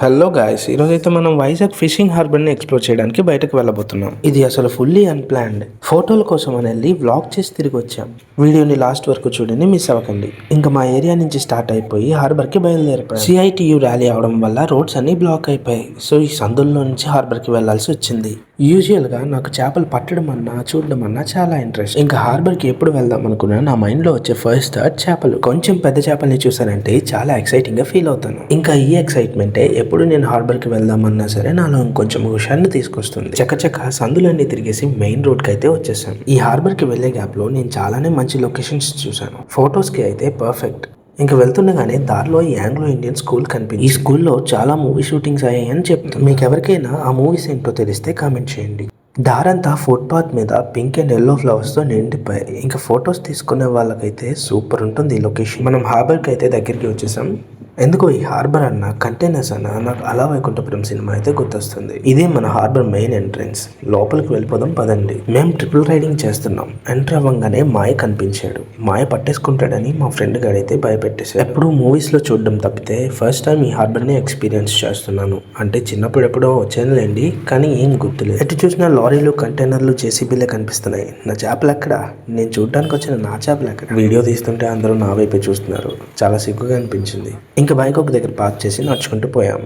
Hello guys ఈరోజు అయితే మనం వైజాగ్ ఫిషింగ్ హార్బర్ని ఎక్స్ప్లోర్ చేయడానికి బయటకు వెళ్ళబోతున్నాం. ఇది అసలు ఫుల్లీ అన్ప్లాన్డ్ ఫోటోల కోసం అని వెళ్ళి వ్లాగ్ చేసి తిరిగి వచ్చాం వీడియోని లాస్ట్ వరకు చూడండి మిస్ అవ్వకండి. ఇంకా మా ఏరియా నుంచి స్టార్ట్ అయిపోయి హార్బర్కి బయలుదేరిపోయాం. సిఐటియు ర్యాలీ అవడం వల్ల రోడ్స్ అన్ని బ్లాక్ అయిపోయాయి. సో ఈ సందుల్లో నుంచి హార్బర్కి వెళ్ళాల్సి వచ్చింది. యూజువల్గా నాకు చేపలు పట్టడం అన్నా చూడడం అన్నా చాలా ఇంట్రెస్ట్. ఇంకా హార్బర్కి ఎప్పుడు వెళ్దాం అనుకున్నా నా మైండ్లో వచ్చే ఫస్ట్ థర్డ్ చేపలు. కొంచెం పెద్ద చేపల్ని చూసానంటే చాలా ఎక్సైటింగ్గా ఫీల్ అవుతాను. ఇంకా ఈ ఎక్సైట్మెంటే ఎప్పుడు నేను హార్బర్కి వెళ్దామన్నా సరే నాలో ఇంకొంచెం హుషాన్ని తీసుకొస్తుంది. చకచక సందులన్నీ తిరిగేసి మెయిన్ రోడ్కి అయితే వచ్చేసాం. ఈ హార్బర్కి వెళ్ళే గ్యాప్లో నేను చాలానే మంచి లొకేషన్స్ చూశాను. ఫొటోస్కి అయితే పర్ఫెక్ట్ ఇంకా వెళ్తుండగానే దారిలో ఈ ఆంగ్లో ఇండియన్ స్కూల్ కనిపించింది. ఈ స్కూల్లో చాలా మూవీ షూటింగ్స్ అయ్యాయని చెప్తాను. మీకు ఎవరికైనా ఆ మూవీస్ ఏంటో తెలిస్తే కామెంట్ చేయండి. దారంతా ఫుట్పాత్ మీద పింక్ అండ్ ఎల్లో ఫ్లవర్స్తో నిండిపోయాయి. ఇంకా ఫొటోస్ తీసుకునే వాళ్ళకైతే సూపర్ ఉంటుంది ఈ లొకేషన్ మనం హార్బర్కి అయితే దగ్గరికి వచ్చేసాం. ఎందుకో ఈ హార్బర్ అన్న కంటైనర్స్ అన్న నాకు అలా వైకుంఠపురం సినిమా అయితే గుర్తొస్తుంది. ఇదే మన హార్బర్ మెయిన్ ఎంట్రన్స్. లోపలికి వెళ్ళిపోదాం పదండి. మేము ట్రిపుల్ రైడింగ్ చేస్తున్నాం. ఎంటర్ అవ్వగానే మాయ కనిపించాడు. మాయ పట్టేసుకుంటాడని మా ఫ్రెండ్ గాడైతే భయపెట్టేశాడు. ఎప్పుడు మూవీస్లో చూడడం తప్పితే ఫస్ట్ టైం ఈ హార్బర్ని ఎక్స్పీరియన్స్ చేస్తున్నాను. అంటే చిన్నప్పుడు ఎప్పుడో వచ్చానులేండి కానీ ఏం గుర్తులేదు. ఎటు చూసిన లారీలు కంటైనర్లు జేసీబీలే కనిపిస్తున్నాయి. నా చేపలు ఎక్కడ? నేను చూడడానికి వచ్చిన నా చేపలు ఎక్కడ? వీడియో తీస్తుంటే అందరూ నా వైపే చూస్తున్నారు. చాలా సిగ్గుగా అనిపించింది. ఇంకా బైక్ ఒక దగ్గర పార్క్ చేసి నడుచుకుంటూ పోయాం.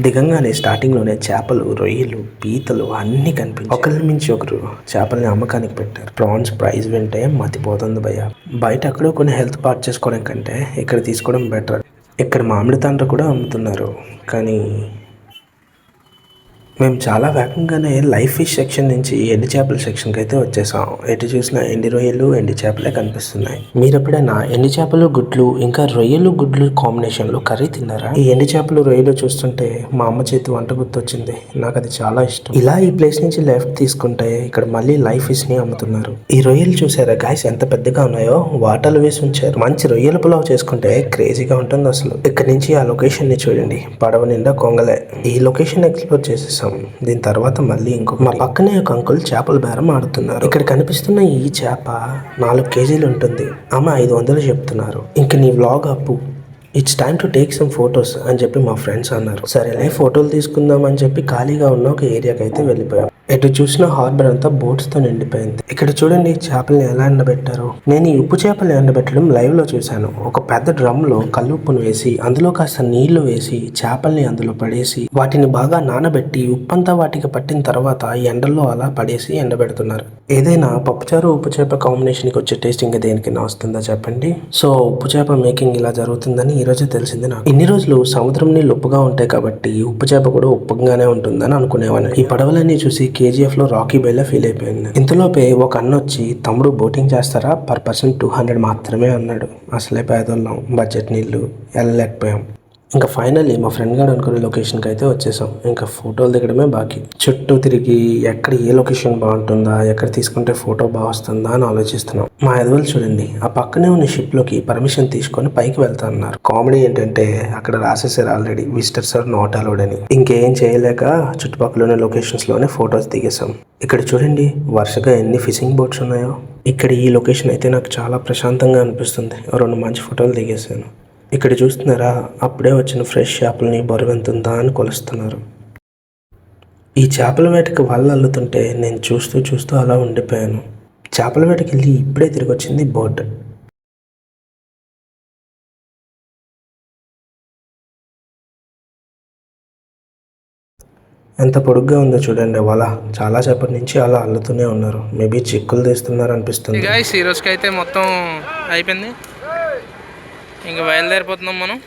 దిగంగానే స్టార్టింగ్లోనే చేపలు రొయ్యలు పీతలు అన్నీ కనిపించాయి. ఒకరి మించి ఒకరు చేపల్ని అమ్మకానికి పెట్టారు. ప్రాన్స్ ప్రైస్ వింటే మతిపోతుంది భయ బయట అక్కడ కొన్ని హెల్త్ పార్క్ చేసుకోవడం కంటే ఇక్కడ తీసుకోవడం బెటర్. ఇక్కడ మామిడి తండ్ర కూడా అమ్ముతున్నారు. కానీ మేము చాలా వేగంగానే లైఫ్ ఫిష్ సెక్షన్ నుంచి ఎండి చేపల సెక్షన్కి అయితే వచ్చేసాం. ఎటు చూసినా ఎండి రొయ్యలు ఎండి చేపలే కనిపిస్తున్నాయి. మీరు ఎప్పుడైనా ఎండి చేపలు గుడ్లు ఇంకా రొయ్యలు గుడ్లు కాంబినేషన్లో కర్రీ తిన్నారా? ఈ ఎండి చేపలు రొయ్యలు చూస్తుంటే మా అమ్మ చేతి వంట గుర్తొచ్చింది. నాకు అది చాలా ఇష్టం. ఇలా ఈ ప్లేస్ నుంచి లెఫ్ట్ తీసుకుంటే ఇక్కడ మళ్ళీ లైఫ్ ఫిష్ని అమ్ముతున్నారు. ఈ రొయ్యలు చూసారా గాయస్ ఎంత పెద్దగా ఉన్నాయో? వాటర్లు వేసి ఉంచారు. మంచి రొయ్యల పులావ్ చేసుకుంటే క్రేజీగా ఉంటుంది అసలు. ఇక్కడ నుంచి ఆ లొకేషన్ని చూడండి. పడవ నిండా కొంగలే. ఈ లొకేషన్ ఎక్స్ప్లోర్ చేసేసాం. దీని తర్వాత మళ్ళీ ఇంకో మా పక్కనే ఒక అంకుల్ చేపల బేరం ఆడుతున్నారు. ఇక్కడ కనిపిస్తున్న ఈ చేప నాలుగు కేజీలు ఉంటుంది. ఆమె ఐదు వందలు చెప్తున్నారు. ఇంక నీ వ్లాగ్ అప్పు it's time to take some photos అని చెప్పి మా ఫ్రెండ్స్ అన్నారు. సరేలే ఫోటోలు తీసుకుందాం అని చెప్పి ఖాళీగా ఉన్న ఒక ఏరియాకి అయితే వెళ్ళిపోయాం. ఎటు చూసిన హార్బర్ అంతా బోట్స్తో నిండిపోయింది. ఇక్కడ చూడండి చేపల్ని ఎలా ఎండబెట్టారు. నేను ఈ ఉప్పు చేపలు ఎండబెట్టడం లైవ్లో చూశాను. ఒక పెద్ద డ్రమ్లో కల్లుప్పును వేసి అందులో కాస్త నీళ్ళు వేసి చేపల్ని అందులో పడేసి వాటిని బాగా నానబెట్టి ఉప్పంతా వాటికి పట్టిన తర్వాత ఎండల్లో అలా పడేసి ఎండబెడుతున్నారు. ఏదైనా పప్పుచారు ఉప్పు చేప కాంబినేషన్కి వచ్చే టేస్ట్ ఇంకా దేనికైనా వస్తుందా చెప్పండి. సో ఉప్పు చేప మేకింగ్ ఇలా జరుగుతుందని ఈ రోజే తెలిసింది నాకు. ఇన్ని రోజులు సముద్రం నీళ్ళు ఉప్పుగా ఉంటాయి కాబట్టి ఉప్పు చేప కూడా ఉప్పుగానే ఉంటుందని అనుకునేవాడిని ఈ పడవలన్నీ చూసి కేజీఎఫ్లో రాకీ బైలా ఫీల్ అయిపోయింది. ఇంతలోపే ఒక అన్న వచ్చి తమ్ముడు బోటింగ్ చేస్తారా? పర్ పర్సన్ టూ హండ్రెడ్ మాత్రమే అన్నాడు. అసలే పేదోళ్ళం. బడ్జెట్ నీళ్ళు వెళ్ళలేకపోయాం ఇంకా ఫైనల్లీ మా ఫ్రెండ్ గారు అనుకునే లొకేషన్కి అయితే వచ్చేసాం. ఇంకా ఫోటోలు దిగడమే బాకీ. చుట్టూ తిరిగి ఎక్కడ ఏ లొకేషన్ బాగుంటుందా ఎక్కడ తీసుకుంటే ఫోటో బాగా వస్తుందా అని ఆలోచిస్తున్నాం. మా ఎదవలు చూడండి ఆ పక్కనే ఉన్న షిప్లోకి పర్మిషన్ తీసుకొని పైకి వెళ్తా అన్నారు. కామెడీ ఏంటంటే అక్కడ రాసేసారు already visitors are not allowed అని ఇంకేం చేయలేక చుట్టుపక్కల ఉన్న లొకేషన్స్లోనే ఫొటోస్ దిగేసాం ఇక్కడ చూడండి వరుసగా ఎన్ని ఫిషింగ్ బోట్స్ ఉన్నాయో. ఇక్కడ ఈ లొకేషన్ అయితే నాకు చాలా ప్రశాంతంగా అనిపిస్తుంది. రెండు మంచి ఫోటోలు దిగేసాను ఇక్కడ చూస్తున్నారా? అప్పుడే వచ్చిన ఫ్రెష్ చేపలని బరువెంతుందా అని కొలుస్తున్నారు. ఈ చేపల వేటకి వాళ్ళు అల్లుతుంటే నేను చూస్తూ చూస్తూ అలా ఉండిపోయాను. చేపల వేటకి వెళ్ళి ఇప్పుడే తిరిగి వచ్చింది బోట్. ఎంత పొడుగ్గా ఉందో చూడండి వల చాలా సేపటి నుంచి అలా అల్లుతూనే ఉన్నారు. మేబీ చిక్కులు తీస్తున్నారు అనిపిస్తుంది. ఈ రోజుకి అయితే మొత్తం అయిపోయింది. ఇంకా బయలుదేరిపోతున్నాం మనం.